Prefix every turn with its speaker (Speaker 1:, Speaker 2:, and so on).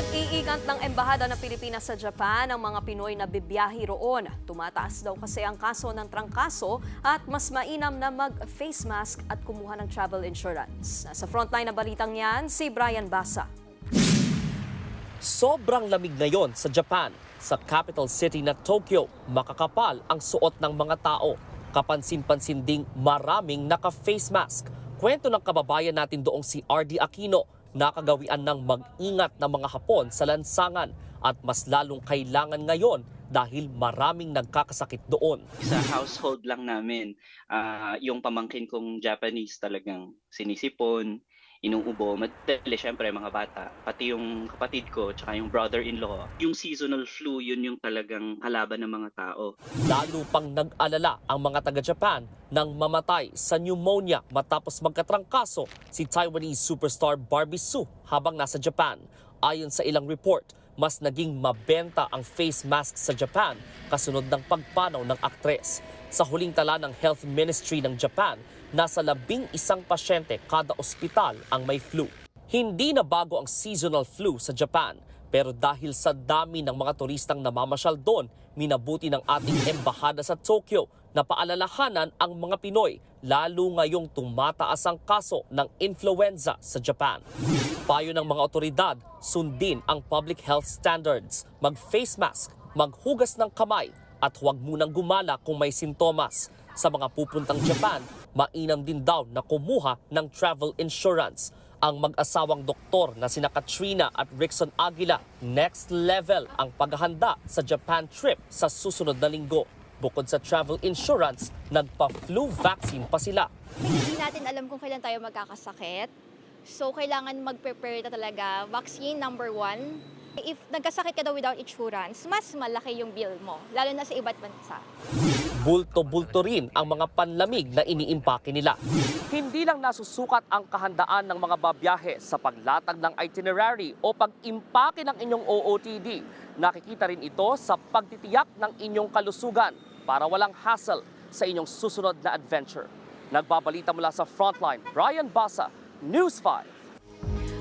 Speaker 1: Pinag-iingat ng Embahada ng Pilipinas sa Japan ang mga Pinoy na bibiyahe roon. Tumataas daw kasi ang kaso ng trangkaso at mas mainam na mag-face mask at kumuha ng travel insurance. Sa frontline na balitang yan, si Brian Basa.
Speaker 2: Sobrang lamig ngayon sa Japan. Sa capital city na Tokyo, makakapal ang suot ng mga tao. Kapansin-pansin ding maraming naka-face mask. Kwento ng kababayan natin doong si RD Aquino, nakagawian ng mag-ingat na mga Hapon sa lansangan at mas lalong kailangan ngayon dahil maraming nagkakasakit doon.
Speaker 3: sa household lang namin, ah, yung pamangkin kong Japanese talagang sinisipon, inuubo, madali syempre mga bata. Pati yung kapatid ko, tsaka yung brother-in-law. Yung seasonal flu, yun yung talagang kalaban ng mga tao.
Speaker 2: Lalo pang nag-alala ang mga taga-Japan nang mamatay sa pneumonia matapos magkatrangkaso si Taiwanese superstar Barbie Sue habang nasa Japan. Ayon sa ilang report, mas naging mabenta ang face mask sa Japan kasunod ng pagpanaw ng aktres. Sa huling tala ng Health Ministry ng Japan, nasa labing isang pasyente kada ospital ang may flu. Hindi na bago ang seasonal flu sa Japan, pero dahil sa dami ng mga turistang namamasyal doon, minabuti ng ating embahada sa Tokyo na paalalahanan ang mga Pinoy, lalo ngayong tumataas ang kaso ng influenza sa Japan. Payo ng mga otoridad, sundin ang public health standards, mag-face mask, maghugas ng kamay, at huwag munang gumala kung may sintomas. Sa mga pupuntang Japan, mainam din daw na kumuha ng travel insurance. Ang mag-asawang doktor na sina Katrina at Rickson Aguila, next level ang paghahanda sa Japan trip sa susunod na linggo. Bukod sa travel insurance, nagpa-flu vaccine pa sila.
Speaker 4: Hindi natin alam kung kailan tayo magkakasakit. So, kailangan mag-prepare na talaga. Vaccine, number one. If nagkasakit ka daw without insurance, mas malaki yung bill mo, lalo na sa iba't bansa.
Speaker 2: Bulto-bulto rin ang mga panlamig na iniimpake nila. Hindi lang nasusukat ang kahandaan ng mga babiyahe sa paglatag ng itinerary o pag-impake ng inyong OOTD. Nakikita rin ito sa pagtitiyak ng inyong kalusugan para walang hassle sa inyong susunod na adventure. Nagbabalita mula sa Frontline, Brian Basa, News 5.